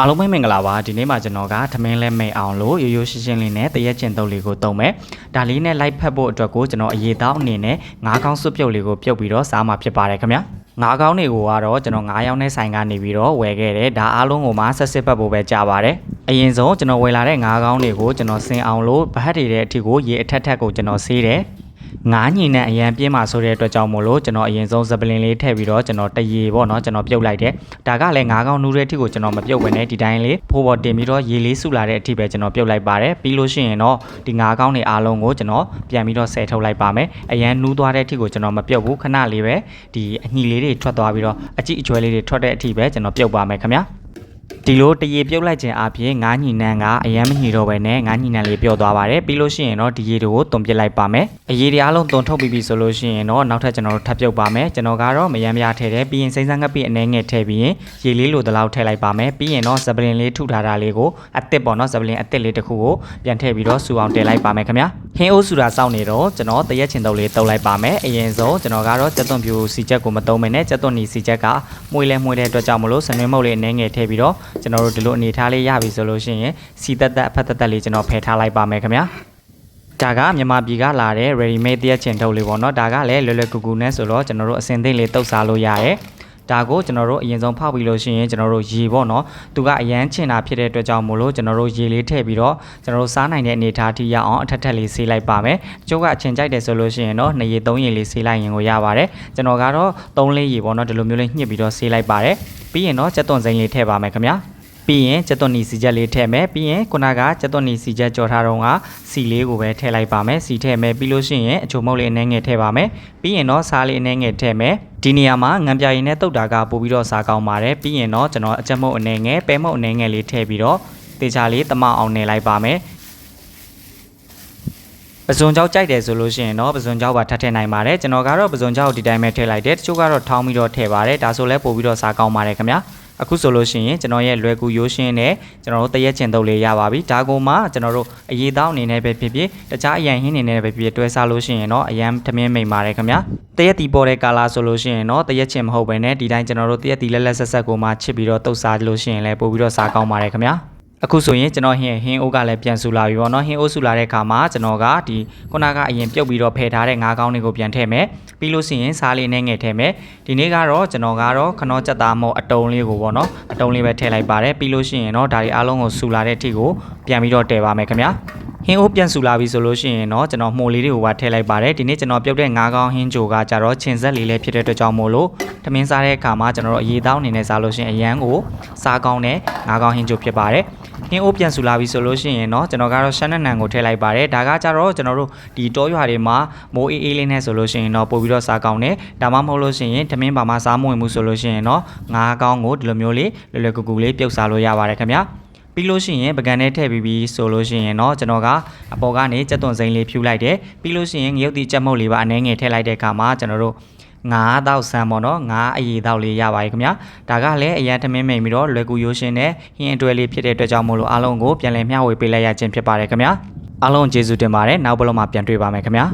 အားလုံးပဲမင်္ဂလာပါဒီနေ့မှာကျွန်တော်ကထမင်းလဲမိတ်အောင်လို့ရိုးရိုးရှင်းရှင်းလေးနဲ့တရက်ကျင်တုပ်လေးကိုတုံးမယ်ဒါလေးနဲ့လိုက်ဖက်ဖို့အတွက်ကိုကျွန်တော်အရေးတောင်းအနေနဲ့ငါးကောင်းစွပ်ပြုတ်လေးကိုပြုတ်ပြီးတော့စားမှာဖြစ်ပါတယ်ခင်ဗျာငါးကောင်းတွေကိုကတော့ကျွန်တော်ငါးယောက်နဲ့ဆိုင်ကနေပြီးတော့ဝယ်ခဲ့တယ်ဒါအားလုံးကိုမှဆက်စစ်ဖက်ဖို့ပဲကြာပါတယ်အရင်ဆုံးကျွန်တော်ဝယ်လာတဲ့ငါးကောင်းတွေကိုကျွန်တော်စင်အောင်လို့ဗဟတ်တွေတဲ့အထိကိုရေအထက်ထက်ကိုကျွန်တော်ဆေးတယ် ငါးညီနဲ့အရန်ပြင်းမှာဆိုတဲ့အတွက်ကြောင့်မို့လို့ကျွန်တော်အရင်ဆုံးဇပလင်လေးထည့်ပြီးတော့ကျွန်တော်တရေပေါ့နော်ကျွန်တော်ပြုတ်လိုက်တယ်ဒါကလည်းငါးကောင်နူးတဲ့အထိကိုကျွန်တော်မပြုတ်ဝင်နဲ့ဒီတိုင်းလေးဖိုးပေါ်တင်ပြီးတော့ရေလေးစုလာတဲ့အထိပဲကျွန်တော်ပြုတ်လိုက်ပါတယ်ပြီးလို့ရှိရင်တော့ဒီငါးကောင်တွေအားလုံးကိုကျွန်တော်ပြန်ပြီးတော့ဆယ်ထုတ်လိုက်ပါမယ်အရန်နူးသွားတဲ့အထိကိုကျွန်တော်မပြုတ်ဘူးခဏလေးပဲဒီအညီလေးတွေထွက်သွားပြီးတော့အကြည့်အကျွဲလေးတွေထွက်တဲ့အထိပဲကျွန်တော်ပြုတ်ပါမယ်ခင်ဗျာ ဒီလိုတရေပြုတ်လိုက်ခြင်းအပြင်ငါးညီနန်းကအရန်မညီတော့ဘဲနဲ့ငါးညီနန်းလေးပျော့သွားပါတယ်ပြီးလို့ရှိရင်တော့ဒီရေတွေကိုတုံပစ်လိုက်ပါမယ်အရေတွေအားလုံးတုံထုတ်ပြီးပြီဆိုလို့ရှိရင်တော့နောက်ထပ်ကျွန်တော်တို့ထပ်ပြုတ်ပါမယ်ကျွန်တော်ကတော့မယမ်းမရထည့်တယ်ပြီးရင်စိမ့်စမ်းငပိအနေငယ်ထည့်ပြီးရင်ရေလေးလိုတလောက်ထည့်လိုက်ပါမယ်ပြီးရင်တော့ဇပလင်လေးထုထားတာလေးကိုအစ်စ်ပေါ့နော်ဇပလင်အစ်စ်လေးတစ်ခုကိုပြန်ထည့်ပြီးတော့စူအောင်တင်လိုက်ပါမယ်ခင်ဗျာဟင်းအိုးစူတာစောင့်နေတော့ကျွန်တော်တရက်ချင်တုပ်လေးတုပ်လိုက်ပါမယ်အရင်ဆုံးကျွန်တော်ကတော့ကြက်သွန်ဖြူစီချက်ကိုမတုံးမနဲ့ကြက်သွန်နီစီချက်ကမှုလဲမှုတဲ့အတွက်ကြောင့်မလို့စနွေးမုတ်လေးအနေငယ်ထည့်ပြီးတော့ကျွန်တော်တို့ဒီလိုအနေထားလေးရပြီဆိုလို့ရှိရင်စီတက်တက်အဖက်တက်တက်လေးကျွန်တော်ဖယ်ထားလိုက်ပါမယ်ခင်ဗျာဒါကမြန်မာပြည်ကလာတဲ့ ready made တရက်ချင်ထုတ်လေးပေါ့နော်ဒါကလည်းလွယ်လွယ်ကူကူနဲ့ဆိုတော့ကျွန်တော်တို့အစင်သိမ့်လေးတုတ်စားလို့ရတယ်ဒါကိုကျွန်တော်တို့အရင်ဆုံးဖောက်ပြီးလို့ရှိရင်ကျွန်တော်တို့ရေပေါ့နော်သူကအရန်ချင်တာဖြစ်တဲ့အတွက်ကြောင့်မို့လို့ကျွန်တော်တို့ရေလေးထည့်ပြီးတော့ကျွန်တော်တို့စားနိုင်တဲ့အနေအထားထိရအောင်အထက်ထက်လေးဆေးလိုက်ပါမယ်တချို့ကအချင်ကြိုက်တယ်ဆိုလို့ရှိရင်တော့2ရေ3ရေလေးဆေးလိုက်ရင်ကိုရပါတယ်ကျွန်တော်ကတော့3လေးရေပေါ့နော်ဒီလိုမျိုးလေးညှစ်ပြီးတော့ဆေးလိုက်ပါတယ် ပြီးရင်တော့ကြက်သွန်စိမ်းလေးထည့်ပါမယ်ခင်ဗျာပြီးရင်ကြက်သွန်နီစီချက်လေးထည့်မယ်ပြီးရင်ခုနကကြက်သွန်နီစီချက်ကြော်ထားတော့ကစီလေးကိုပဲထည့်လိုက်ပါမယ်စီထည့်မယ်ပြီးလို့ရှိရင်အချိုမုတ်လေးအနှဲငယ်ထည့်ပါမယ်ပြီးရင်တော့စားလေးအနှဲငယ်ထည့်မယ်ဒီနေရာမှာငံပြရင်နဲ့တုတ်တာကပို့ပြီးတော့စားကောင်းပါတယ်ပြီးရင်တော့ကျွန်တော်အချက်မုတ်အနှဲငယ်ပဲမုတ်အနှဲငယ်လေးထည့်ပြီးတော့တေချာလေးတမအောင်နေလိုက်ပါမယ် ပဇွန်ကြောက်ကြိုက်တယ်ဆိုလို့ရှိရင်တော့ပဇွန်ကြောက်ပါထပ်ထည့်နိုင်ပါတယ်ကျွန်တော်ကတော့ပဇွန်ကြောက်ကိုဒီတိုင်းပဲထည့်လိုက်တယ်တချို့ကတော့ထောင်းပြီးတော့ထည့်ပါတယ်ဒါဆိုလဲပို့ပြီးတော့စားကောင်းပါတယ်ခင်ဗျာအခုဆိုလို့ရှိရင်ကျွန်တော်ရဲ့လွယ်ကူရိုးရှင်းနဲ့ကျွန်တော်တို့တရက်ချင်တုပ်လေးရပါပြီဒါကိုမှကျွန်တော်တို့အရေးတောင်းအနေနဲ့ပဲဖြစ်ဖြစ်တခြားအရန်ဟင်းအနေနဲ့ပဲဖြစ်ဖြစ်တွဲစားလို့ရှိရင်တော့အရန်ထမင်းမိန်ပါတယ်ခင်ဗျာတရက်တီပေါ်တဲ့ကာလာဆိုလို့ရှိရင်တော့တရက်ချင်မဟုတ်ဘဲနဲ့ဒီတိုင်းကျွန်တော်တို့တရက်တီလက်လက်ဆက်ဆက်ကိုမှချစ်ပြီးတော့တုပ်စားလို့ရှိရင်လည်းပို့ပြီးတော့စားကောင်းပါတယ်ခင်ဗျာ အခုဆိုရင်ကျွန်တော်ဟင်းဟင်းအိုးကလည်းပြန်ဆူလာပြီပေါ့နော်ဟင်းအိုးဆူလာတဲ့အခါမှာကျွန်တော်ကဒီခုနကအရင်ပြုတ်ပြီးတော့ဖယ်ထားတဲ့ငါးကောင်းတွေကိုပြန်ထည့်မယ်ပြီးလို့ရှိရင်စားလေးနဲ့ငယ်ထည့်မယ်ဒီနေ့ကတော့ကျွန်တော်ကတော့ခနောချက်သားမို့အတုံးလေးကိုပေါ့နော်အတုံးလေးပဲထည့်လိုက်ပါတယ်ပြီးလို့ရှိရင်တော့ဒါတွေအားလုံးကိုဆူလာတဲ့အထိကိုပြန်ပြီးတော့တည်ပါမယ်ခင်ဗျာ ဟင်းအိုးပြန်ဆူလာပြီဆိုလို့ရှိရင်တော့ကျွန်တော်မှုန်လေးတွေကိုပါထည့်လိုက်ပါတယ်ဒီနေ့ကျွန်တော်ပြုတ်တဲ့ငါးကောင်းဟင်းဂျိုကကြတော့ချင်ဆက်လေးလေးဖြစ်တဲ့အတွက်ကြောင့်မို့လို့ထမင်းစားတဲ့အခါမှာကျွန်တော်တို့အရေးသားအနေနဲ့စားလို့ရှိရင်အရန်ကိုစားကောင်းတဲ့ငါးကောင်းဟင်းဂျိုဖြစ်ပါတယ်ဟင်းအိုးပြန်ဆူလာပြီဆိုလို့ရှိရင်တော့ကျွန်တော်ကတော့ရှမ်းနံနံကိုထည့်လိုက်ပါတယ်ဒါကကြတော့ကျွန်တော်တို့ဒီတောရွာတွေမှာမိုးအေးအေးလေးနဲ့ဆိုလို့ရှိရင်တော့ပို့ပြီးတော့စားကောင်းတယ်ဒါမှမဟုတ်လို့ရှိရင်ထမင်းပါမှာစားမဝင်ဘူးဆိုလို့ရှိရင်တော့ငါးကောင်းကိုဒီလိုမျိုးလေးလွယ်လွယ်ကူကူလေးပြုတ်စားလို့ရပါတယ်ခင်ဗျာ ပြီးလို့ရှိရင်ပကံနဲ့ထည့်ပြီးပြီးဆိုလို့ရှိရင်တော့ကျွန်တော်ကအပေါ်ကနေကြက်သွန်စိမ်းလေးဖြူလိုက်တယ်ပြီးလို့ရှိရင်ငရုတ်တီကြက်မုတ်လေးပါအနှဲငယ်ထည့်လိုက်တဲ့အခါမှာကျွန်တော်တို့ငါးတောက်ဆန်ပေါ့နော်ငါးအရီတောက်လေးရပါပြီခင်ဗျာဒါကလည်းအရန်ထမင်းမိန်ပြီးတော့လွယ်ကူရိုးရှင်းတဲ့ဟင်းအတွဲလေးဖြစ်တဲ့အတွက်ကြောင့်မို့လို့အားလုံးကိုပြန်လည်မျှဝေပေးလိုက်ရခြင်းဖြစ်ပါတယ်ခင်ဗျာအားလုံးကျေးဇူးတင်ပါတယ်နောက်ဘက်လုံးမှာပြန်တွေ့ပါမယ်ခင်ဗျာ